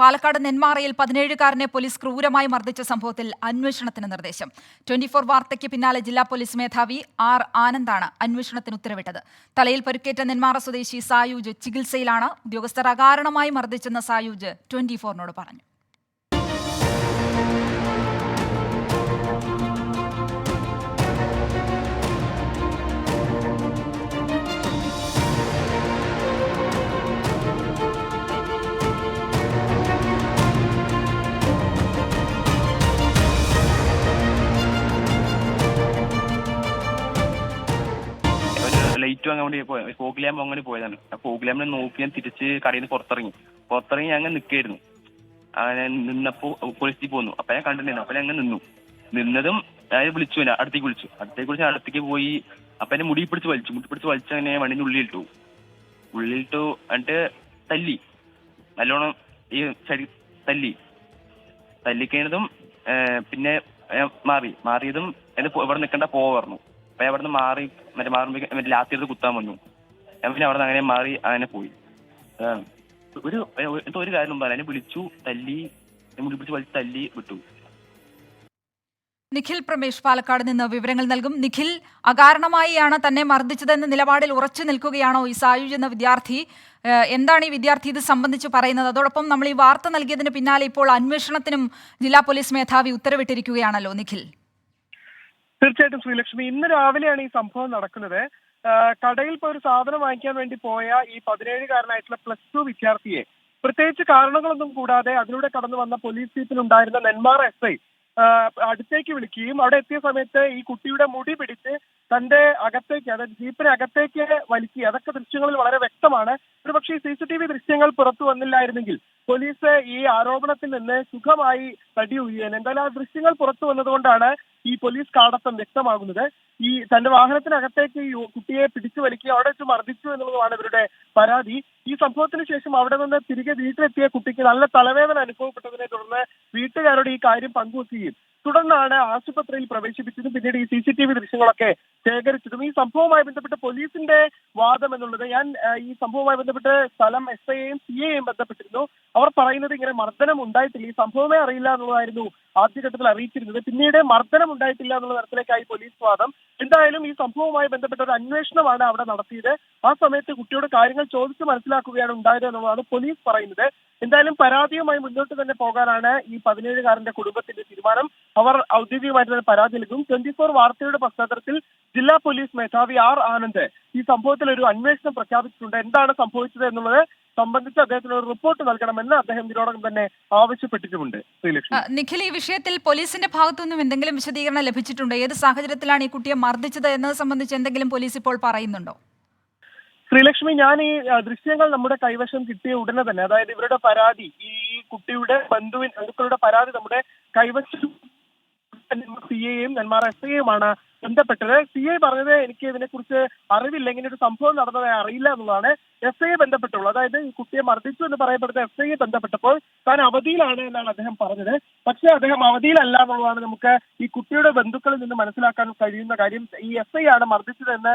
Palakkad നെന്മാറയിൽ പതിനേഴുകാരനെ police ക്രൂരമായി മർദ്ദിച്ച സംഭവത്തിൽ അന്വേഷണത്തിന് നിർദ്ദേശം. ട്വന്റി ഫോർ വാർത്തയ്ക്ക് പിന്നാലെ ജില്ലാ പോലീസ് മേധാവി ആർ ആനന്ദാണ് അന്വേഷണത്തിന് ഉത്തരവിട്ടത്. തലയിൽ പരുക്കേറ്റ നെന്മാറ സ്വദേശി സായൂജ് ചികിത്സയിലാണ്. ഉദ്യോഗസ്ഥർ അകാരണമായി മർദ്ദിച്ചെന്ന് സായൂജ് ട്വന്റി ഫോറിനോട് പറഞ്ഞു. ഒരു അങ്ങോട്ട് പോയത്. ഫോഗ് അങ്ങനെ പോയതാണ്. ആ ഫോഗ് നോക്കി ഞാൻ തിരിച്ച് കടയിൽ നിന്ന് പുറത്തിറങ്ങി. പുറത്തിറങ്ങി ഞാൻ അങ്ങനെ നിൽക്കായിരുന്നു അങ്ങനെ നിന്നപ്പോ പോലീസിൽ പോന്നു അപ്പൊ ഞാൻ കണ്ടിട്ടുണ്ടായിരുന്നു. അപ്പൊ അങ്ങനെ നിന്നു. നിന്നതും ഞാൻ വിളിച്ചു. എന്നെ അടുത്തേക്ക് വിളിച്ചു. അടുത്തേക്ക് വിളിച്ച് അടുത്തേക്ക് പോയി. അപ്പൊ എന്നെ മുടി പിടിച്ച് വലിച്ചു. മുടി പിടിച്ച് വലിച്ച് അങ്ങനെ വണ്ടിന്റെ ഉള്ളിലിട്ടു ഉള്ളിലിട്ടു എന്നിട്ട് തല്ലി. നല്ലോണം ഈ ശരി തല്ലി. തല്ലിക്കഴിഞ്ഞതും പിന്നെ മാറി. മാറിയതും എന്നെ ഇവിടെ നിൽക്കണ്ട പോവാ പറഞ്ഞു അപ്പൊ അവിടെ നിന്ന് മാറി മറ്റേ മാറുമ്പോ ലാത്തി എടുത്ത് കുത്താൻ വന്നു. ഞാൻ പിന്നെ അവിടെ നിന്ന് അങ്ങനെ മാറി അങ്ങനെ പോയി. ഒരു എന്തോ ഒരു കാര്യം പറഞ്ഞു വിളിച്ചു തല്ലി പിടിച്ച് വലിച്ച് തല്ലി വിട്ടു. നിഖിൽ പ്രമേഷ് പാലക്കാട് നിന്ന് വിവരങ്ങൾ നൽകും. നിഖിൽ അകാരണമായിയാണ് തന്നെ മർദ്ദിച്ചതെന്ന നിലപാടിൽ ഉറച്ചു നിൽക്കുകയാണോ ഈ സായുജ് എന്ന വിദ്യാർത്ഥി? എന്താണ് ഈ വിദ്യാർത്ഥി ഇത് സംബന്ധിച്ച് പറയുന്നത്? അതോടൊപ്പം നമ്മൾ ഈ വാർത്ത നൽകിയതിന് പിന്നാലെ ഇപ്പോൾ അന്വേഷണത്തിനും ജില്ലാ പോലീസ് മേധാവി ഉത്തരവിട്ടിരിക്കുകയാണല്ലോ നിഖിൽ. തീർച്ചയായിട്ടും ശ്രീലക്ഷ്മി ഇന്ന് രാവിലെയാണ് ഈ സംഭവം നടക്കുന്നത്. കടയിൽ പോയി ഒരു സാധനം വാങ്ങിക്കാൻ വേണ്ടി പോയ ഈ പതിനേഴുകാരനായിട്ടുള്ള പ്ലസ് ടു വിദ്യാർത്ഥിയെ പ്രത്യേകിച്ച് കാരണങ്ങളൊന്നും കൂടാതെ അതിലൂടെ കടന്നു വന്ന പോലീസ് ജീപ്പിലുണ്ടായിരുന്ന നെന്മാറ എസ് ഐ അടുത്തേക്ക് വിളിക്കുകയും അവിടെ എത്തിയ സമയത്ത് ഈ കുട്ടിയുടെ മുടി പിടിച്ച് തന്റെ അകത്തേക്ക് അതായത് ജീപ്പിനെ അകത്തേക്ക് വലിക്കുക അതൊക്കെ ദൃശ്യങ്ങളിൽ വളരെ വ്യക്തമാണ്. ഒരു പക്ഷേ സി സി ടി വി ദൃശ്യങ്ങൾ പുറത്തു വന്നില്ലായിരുന്നെങ്കിൽ പോലീസ് ഈ ആരോപണത്തിൽ നിന്ന് സുഖമായി തടിയുകയാണ് എന്തായാലും ആ ദൃശ്യങ്ങൾ പുറത്തു വന്നതുകൊണ്ടാണ് ഈ പോലീസ് കാടത്തം വ്യക്തമാകുന്നത്. ഈ തന്റെ വാഹനത്തിനകത്തേക്ക് ഈ കുട്ടിയെ പിടിച്ചു വലിക്കുക അവിടെ വെച്ച് മർദ്ദിച്ചു എന്നുള്ളതാണ് ഇവരുടെ പരാതി. ഈ സംഭവത്തിന് ശേഷം അവിടെ നിന്ന് തിരികെ വീട്ടിലെത്തിയ കുട്ടിക്ക് നല്ല തലവേദന അനുഭവപ്പെട്ടതിനെ തുടർന്ന് വീട്ടുകാരോട് ഈ കാര്യം പങ്കുവെക്കുകയും തുടർന്നാണ് ആശുപത്രിയിൽ പ്രവേശിപ്പിച്ചതും പിന്നീട് ഈ സി സി ടി വി ദൃശ്യങ്ങളൊക്കെ ശേഖരിച്ചതും. ഈ സംഭവവുമായി ബന്ധപ്പെട്ട് പോലീസിന്റെ വാദം എന്നുള്ളത് ഞാൻ ഈ സംഭവവുമായി ബന്ധപ്പെട്ട് സ്ഥലം എസ് ഐയെയും സി എയും ബന്ധപ്പെട്ടിരുന്നു. അവർ പറയുന്നത് ഇങ്ങനെ മർദ്ദനം ഉണ്ടായിട്ടില്ല. ഈ സംഭവമേ അറിയില്ല എന്നുള്ളതായിരുന്നു ആദ്യഘട്ടത്തിൽ അറിയിച്ചിരുന്നത്. പിന്നീട് മർദ്ദനം ഉണ്ടായിട്ടില്ല എന്നുള്ള തരത്തിലേക്കായി പോലീസ് വാദം. എന്തായാലും ഈ സംഭവവുമായി ബന്ധപ്പെട്ട ഒരു അന്വേഷണമാണ് അവിടെ നടത്തിയത്. ആ സമയത്ത് കുട്ടിയോട് കാര്യങ്ങൾ ചോദിച്ച് മനസ്സിലാക്കുകയാണ് ഉണ്ടായത് എന്നുള്ളതാണ് പോലീസ് പറയുന്നത്. എന്തായാലും പരാതിയുമായി മുന്നോട്ട് തന്നെ പോകാനാണ് ഈ പതിനേഴുകാരന്റെ കുടുംബത്തിന്റെ തീരുമാനം. അവർ ഔദ്യോഗികമായിട്ട് തന്നെ പരാതി നൽകും. ട്വന്റി ഫോർ വാർത്തയുടെ പശ്ചാത്തലത്തിൽ ജില്ലാ പോലീസ് മേധാവി ആർ ആനന്ദ് ഈ സംഭവത്തിൽ ഒരു അന്വേഷണം പ്രഖ്യാപിച്ചിട്ടുണ്ട്. എന്താണ് സംഭവിച്ചത് എന്നുള്ളത് സംബന്ധിച്ച് അദ്ദേഹത്തിന് ഒരു റിപ്പോർട്ട് നൽകണമെന്ന് അദ്ദേഹം ഇതിനോടകം തന്നെ ആവശ്യപ്പെട്ടിട്ടുമുണ്ട്. നിഖിൽ ഈ വിഷയത്തിൽ പോലീസിന്റെ ഭാഗത്തുനിന്നും എന്തെങ്കിലും വിശദീകരണം ലഭിച്ചിട്ടുണ്ടോ? ഏത് സാഹചര്യത്തിലാണ് ഈ കുട്ടിയെ മർദ്ദിച്ചത് എന്നത് സംബന്ധിച്ച് എന്തെങ്കിലും പോലീസ് ഇപ്പോൾ പറയുന്നുണ്ടോ? ശ്രീലക്ഷ്മി ഞാൻ ഈ ദൃശ്യങ്ങൾ നമ്മുടെ കൈവശം കിട്ടിയ ഉടനെ തന്നെ അതായത് ഇവരുടെ പരാതി ഈ കുട്ടിയുടെ ബന്ധുവിൻ ബന്ധുക്കളുടെ പരാതി നമ്മുടെ കൈവശം സി എയും നെന്മാർ എസ് ഐയുമാണ് ബന്ധപ്പെട്ടത്. സി ഐ പറഞ്ഞത് എനിക്ക് ഇതിനെക്കുറിച്ച് അറിവില്ല ഇങ്ങനെ ഒരു സംഭവം നടന്നതായി അറിയില്ല എന്നുള്ളതാണ് എസ് ഐയെ ബന്ധപ്പെട്ടുള്ളൂ അതായത് ഈ കുട്ടിയെ മർദ്ദിച്ചു എന്ന് പറയപ്പെടുന്ന എസ് ഐയെ ബന്ധപ്പെട്ടപ്പോൾ താൻ അവധിയിലാണ് എന്നാണ് അദ്ദേഹം പറഞ്ഞത്. പക്ഷേ അദ്ദേഹം അവധിയിലല്ല എന്നുള്ളതാണ് നമുക്ക് ഈ കുട്ടിയുടെ ബന്ധുക്കളിൽ നിന്ന് മനസ്സിലാക്കാൻ കഴിയുന്ന കാര്യം. ഈ എസ് ഐ ആണ് മർദ്ദിച്ചതെന്ന്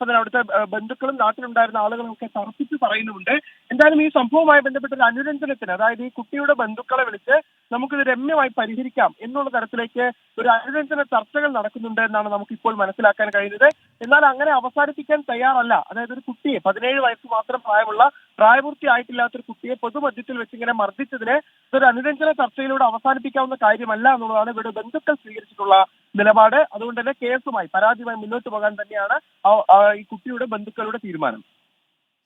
അതിന് അവിടുത്തെ ബന്ധുക്കളും നാട്ടിലുണ്ടായിരുന്ന ആളുകളും ഒക്കെ തർപ്പിച്ച് പറയുന്നുണ്ട്. എന്തായാലും ഈ സംഭവവുമായി ബന്ധപ്പെട്ട ഒരു അനുരഞ്ജനത്തിന് അതായത് ഈ കുട്ടിയുടെ ബന്ധുക്കളെ വിളിച്ച് നമുക്കിത് രമ്യമായി പരിഹരിക്കാം എന്നുള്ള തരത്തിലേക്ക് ഒരു അനുരഞ്ജന ചർച്ചകൾ നടക്കുന്നുണ്ട് എന്നാണ് നമുക്ക് ഇപ്പോൾ മനസ്സിലാക്കാൻ കഴിയുന്നത്. എന്നാൽ അങ്ങനെ അവസാനിപ്പിക്കാൻ തയ്യാറല്ല. അതായത് ഒരു കുട്ടിയെ പതിനേഴ് വയസ്സ് മാത്രം പ്രായമുള്ള പ്രായപൂർത്തിയായിട്ടില്ലാത്ത ഒരു കുട്ടിയെ പൊതുമധ്യത്തിൽ വെച്ച് ഇങ്ങനെ മർദ്ദിച്ചതിന് ഇതൊരു അനുരഞ്ജന ചർച്ചയിലൂടെ അവസാനിപ്പിക്കാവുന്ന കാര്യമല്ല എന്നുള്ളതാണ് ഇവരുടെ ബന്ധുക്കൾ സ്വീകരിച്ചിട്ടുള്ള നിലപാട്. അതുകൊണ്ട് തന്നെ കേസുമായി പരാതിയുമായി മുന്നോട്ട് പോകാൻ തന്നെയാണ് ഈ കുട്ടിയുടെ ബന്ധുക്കളുടെ തീരുമാനം.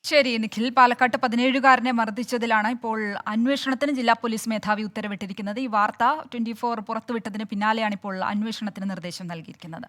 ശരി നിഖിൽ. പാലക്കാട്ട് പതിനേഴുകാരനെ മർദ്ദിച്ചതിലാണ് ഇപ്പോൾ അന്വേഷണത്തിന് ജില്ലാ പോലീസ് മേധാവി ഉത്തരവിട്ടിരിക്കുന്നത്. ഈ വാർത്ത ട്വന്റി ഫോർ പുറത്തുവിട്ടതിന് പിന്നാലെയാണ് ഇപ്പോൾ അന്വേഷണത്തിന് നിർദ്ദേശം നൽകിയിരിക്കുന്നത്.